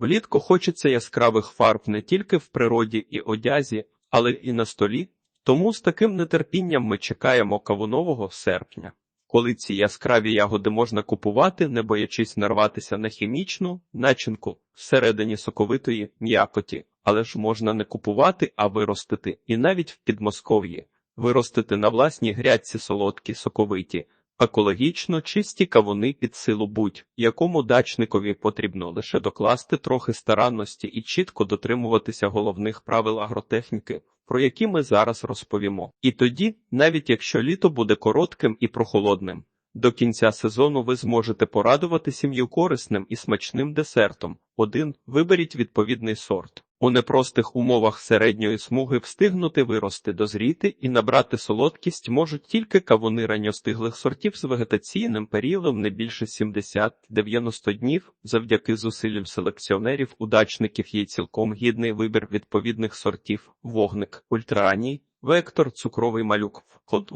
Влітку хочеться яскравих фарб не тільки в природі і одязі, але і на столі. Тому з таким нетерпінням ми чекаємо кавунового серпня, коли ці яскраві ягоди можна купувати, не боячись нарватися на хімічну начинку всередині соковитої м'якоті, але ж можна не купувати, а виростити, і навіть в Підмосков'ї виростити на власній грядці солодкі соковиті. Екологічно чисті кавуни під силу будь-якому дачникові потрібно лише докласти трохи старанності і чітко дотримуватися головних правил агротехніки, про які ми зараз розповімо. І тоді, навіть якщо літо буде коротким і прохолодним, до кінця сезону ви зможете порадувати сім'ю корисним і смачним десертом. Один виберіть відповідний сорт. У непростих умовах середньої смуги встигнути вирости, дозріти і набрати солодкість можуть тільки кавуни ранньостиглих сортів з вегетаційним періодом не більше 70-90 днів. Завдяки зусиллям селекціонерів, удачників є цілком гідний вибір відповідних сортів: вогник, ультраранній, вектор, цукровий малюк, кот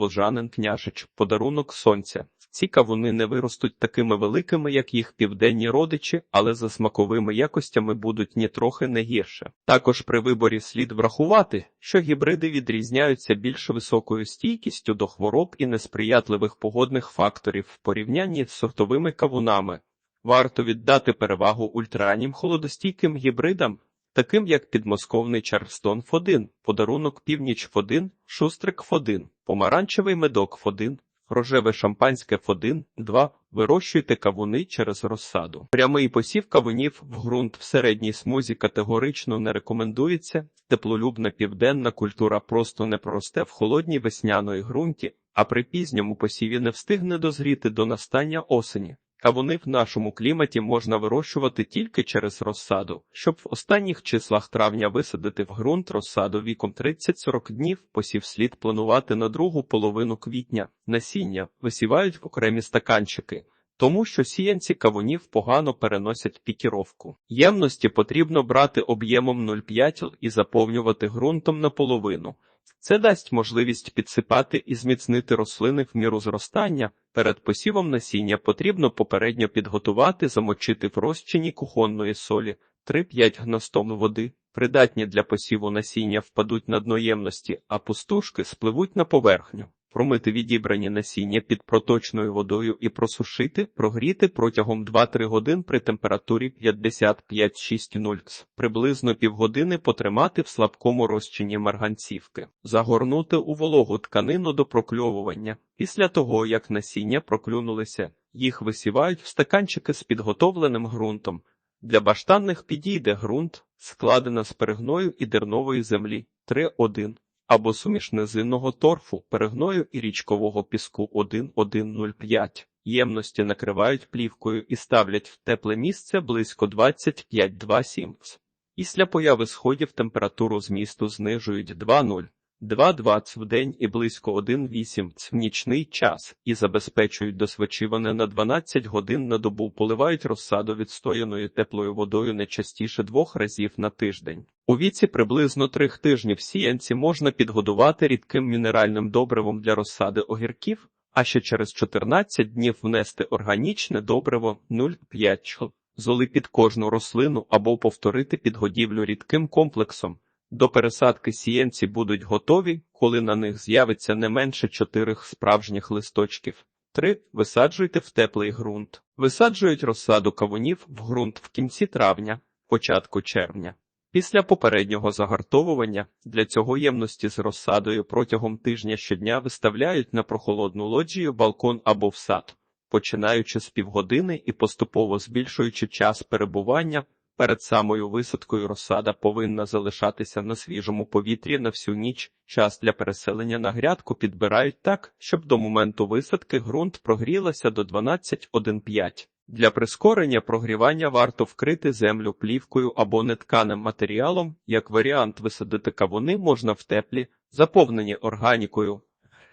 княжич, подарунок сонця. Ці кавуни не виростуть такими великими, як їх південні родичі, але за смаковими якостями будуть нітрохи не гірше. Також при виборі слід врахувати, що гібриди відрізняються більш високою стійкістю до хвороб і несприятливих погодних факторів в порівнянні з сортовими кавунами. Варто віддати перевагу ультрараннім холодостійким гібридам, таким як підмосковний Чарстон Ф1, подарунок північ Ф1, шустрик Ф1, помаранчевий медок Ф1, рожеве шампанське Ф1, 2. Вирощуйте кавуни через розсаду. Прямий посів кавунів в ґрунт в середній смузі категорично не рекомендується. Теплолюбна південна культура просто не проросте в холодній весняної ґрунті, а при пізньому посіві не встигне дозріти до настання осені. Кавуни в нашому кліматі можна вирощувати тільки через розсаду, щоб в останніх числах травня висадити в ґрунт розсаду віком 30-40 днів, посів слід планувати на другу половину квітня. Насіння висівають в окремі стаканчики, тому що сіянці кавунів погано переносять пікіровку. Ємності потрібно брати об'ємом 0,5 і заповнювати ґрунтом наполовину. Це дасть можливість підсипати і зміцнити рослини в міру зростання. Перед посівом насіння потрібно попередньо підготувати, замочити в розчині кухонної солі 3-5 гностом води. Придатні для посіву насіння впадуть на дноємності, а пустушки спливуть на поверхню. Промити відібрані насіння під проточною водою і просушити, прогріти протягом 2-3 годин при температурі 55-6 приблизно півгодини потримати в слабкому розчині марганцівки, загорнути у вологу тканину до прокльовування. Після того, як насіння проклюнулися, їх висівають в стаканчики з підготовленим ґрунтом. Для баштанних підійде ґрунт, складена з перегною і дернової землі 3-1 або суміш низинного торфу, перегною і річкового піску 1,105. Ємності накривають плівкою і ставлять в тепле місце близько 25-2,7. Після появи сходів температуру змісту знижують 2,0. 2,20 в день і близько 1,8 в нічний час і забезпечують досвечиване на 12 годин на добу, поливають розсаду відстояною теплою водою не частіше двох разів на тиждень. У віці приблизно трьох тижнів сіянці можна підгодувати рідким мінеральним добривом для розсади огірків, а ще через 14 днів внести органічне добриво 0,5 золи під кожну рослину або повторити підгодівлю рідким комплексом. До пересадки сіянці будуть готові, коли на них з'явиться не менше чотирих справжніх листочків. 3. Висаджуйте в теплий ґрунт. Висаджують розсаду кавунів в ґрунт в кінці травня, початку червня. Після попереднього загартовування для цього ємності з розсадою протягом тижня щодня виставляють на прохолодну лоджію балкон або в сад, починаючи з півгодини і поступово збільшуючи час перебування. Перед самою висадкою розсада повинна залишатися на свіжому повітрі на всю ніч. Час для переселення на грядку підбирають так, щоб до моменту висадки ґрунт прогрілася до 12,1,5. Для прискорення прогрівання варто вкрити землю плівкою або нетканим матеріалом. Як варіант висадити кавуни можна в теплі, заповнені органікою.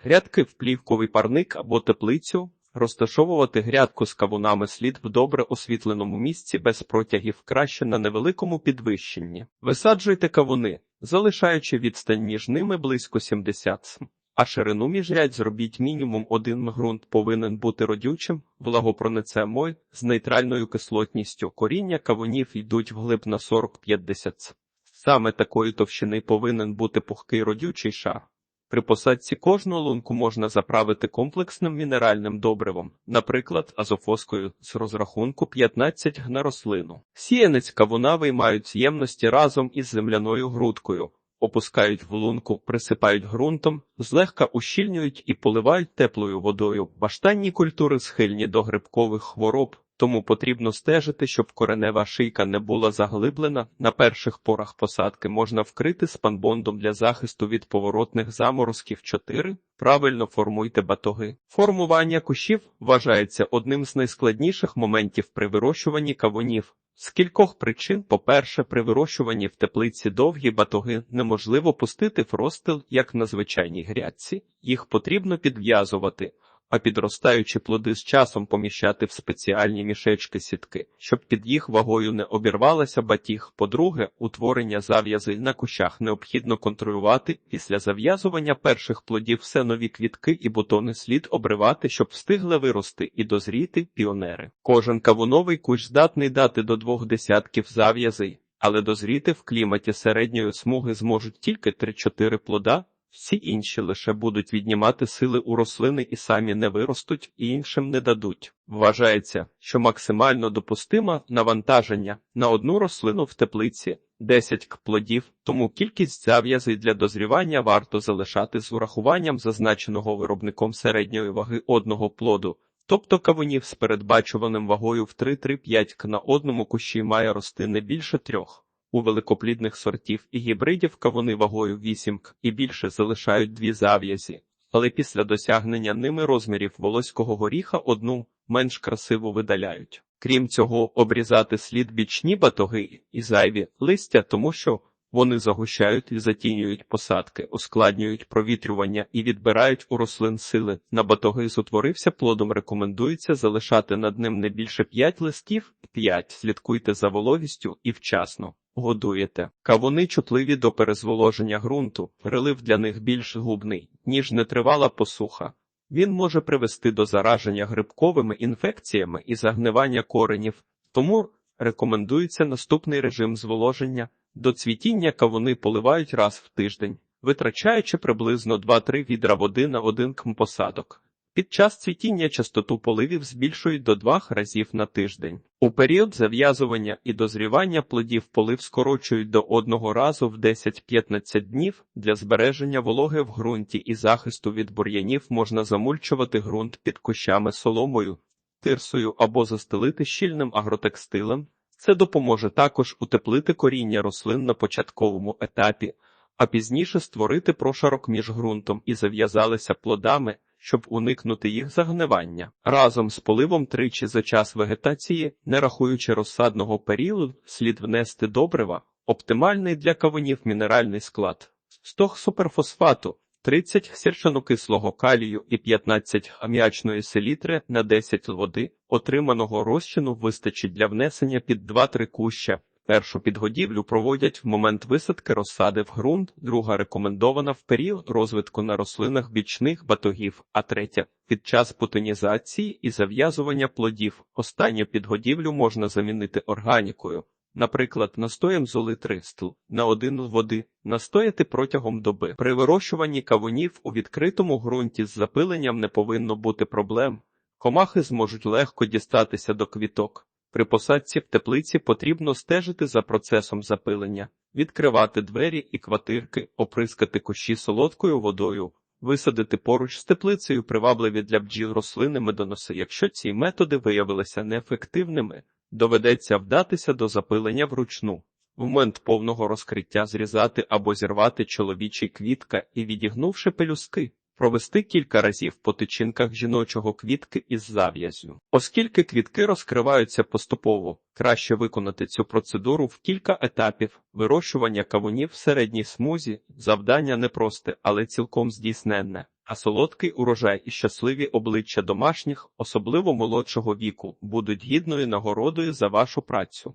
Грядки в плівковий парник або теплицю. Розташовувати грядку з кавунами слід в добре освітленому місці без протягів краще на невеликому підвищенні. Висаджуйте кавуни, залишаючи відстань між ними близько 70 см. а ширину міжрядь зробіть мінімум один ґрунт повинен бути родючим, влагопроницемою, з нейтральною кислотністю. Коріння кавунів йдуть вглиб на 40-50 ц. Саме такої товщини повинен бути пухкий родючий шар. При посадці кожну лунку можна заправити комплексним мінеральним добривом, наприклад, азофоскою з розрахунку 15 г на рослину. Сіянець кавуна виймають ємності разом із земляною грудкою, опускають в лунку, присипають ґрунтом, злегка ущільнюють і поливають теплою водою. Баштанні культури схильні до грибкових хвороб, тому потрібно стежити, щоб коренева шийка не була заглиблена. На перших порах посадки можна вкрити спанбондом для захисту від поворотних заморозків 4. Правильно формуйте батоги. Формування кущів вважається одним з найскладніших моментів при вирощуванні кавунів. З кількох причин, по-перше, при вирощуванні в теплиці довгі батоги неможливо пустити в розстил, як на звичайній грядці, їх потрібно підв'язувати, а підростаючі плоди з часом поміщати в спеціальні мішечки сітки, щоб під їх вагою не обірвалася батіг. По-друге, утворення зав'язи на кущах необхідно контролювати. Після зав'язування перших плодів все нові квітки і бутони слід обривати, щоб встигли вирости і дозріти піонери. Кожен кавуновий кущ здатний дати до двох десятків зав'язей, але дозріти в кліматі середньої смуги зможуть тільки 3-4 плода. Всі інші лише будуть віднімати сили у рослини і самі не виростуть, і іншим не дадуть. Вважається, що максимально допустиме навантаження на одну рослину в теплиці 10 к плодів, тому кількість зав'язей для дозрівання варто залишати з урахуванням зазначеного виробником середньої ваги одного плоду. Тобто кавунів з передбачуваним вагою в 3-3-5 к на одному кущі має рости не більше трьох. У великоплідних сортів і гібридів кавуни вагою 8 к і більше залишають дві зав'язі, але після досягнення ними розмірів волоського горіха одну менш красиво видаляють. Крім цього, обрізати слід бічні батоги і зайві листя, тому що вони загущають і затінюють посадки, ускладнюють провітрювання і відбирають у рослин сили. На батоги з утворився плодом рекомендується залишати над ним не більше 5 листів, 5. Слідкуйте за вологістю і вчасно. Годуєте. Кавуни чутливі до перезволоження ґрунту, прилив для них більш губний, ніж нетривала посуха. Він може привести до зараження грибковими інфекціями і загнивання коренів, тому рекомендується наступний режим зволоження. До цвітіння кавуни поливають раз в тиждень, витрачаючи приблизно 2-3 відра води на один км посадок. Під час цвітіння частоту поливів збільшують до 2 разів на тиждень. У період зав'язування і дозрівання плодів полив скорочують до одного разу в 10-15 днів. Для збереження вологи в ґрунті і захисту від бур'янів можна замульчувати ґрунт під кущами соломою, тирсою або застелити щільним агротекстилем. Це допоможе також утеплити коріння рослин на початковому етапі, а пізніше створити прошарок між ґрунтом і зав'язалися плодами, щоб уникнути їх загнивання. Разом з поливом тричі за час вегетації, не рахуючи розсадного періоду, слід внести добрива, оптимальний для кавунів мінеральний склад, стог суперфосфату. 30 сірчанокислого калію і 15 аміачної селітри на 10 води, отриманого розчину вистачить для внесення під 2-3 куща. Першу підгодівлю проводять в момент висадки розсади в ґрунт, друга рекомендована в період розвитку на рослинах бічних батогів, а третя під час путинізації і зав'язування плодів. Останню підгодівлю можна замінити органікою. Наприклад, настоєм золи 3 стл на один води настояти протягом доби. При вирощуванні кавунів у відкритому ґрунті з запиленням не повинно бути проблем. Комахи зможуть легко дістатися до квіток. При посадці в теплиці потрібно стежити за процесом запилення, відкривати двері і квартирки, оприскати кущі солодкою водою, висадити поруч з теплицею привабливі для бджіл рослини медоноси. Якщо ці методи виявилися неефективними, доведеться вдатися до запилення вручну. В момент повного розкриття зрізати або зірвати чоловічий квітка і, відігнувши пелюски, провести кілька разів по тичинках жіночого квітки із зав'язю. Оскільки квітки розкриваються поступово, краще виконати цю процедуру в кілька етапів. Вирощування кавунів в середній смузі завдання непросте, але цілком здійсненне. А солодкий урожай і щасливі обличчя домашніх, особливо молодшого віку, будуть гідною нагородою за вашу працю.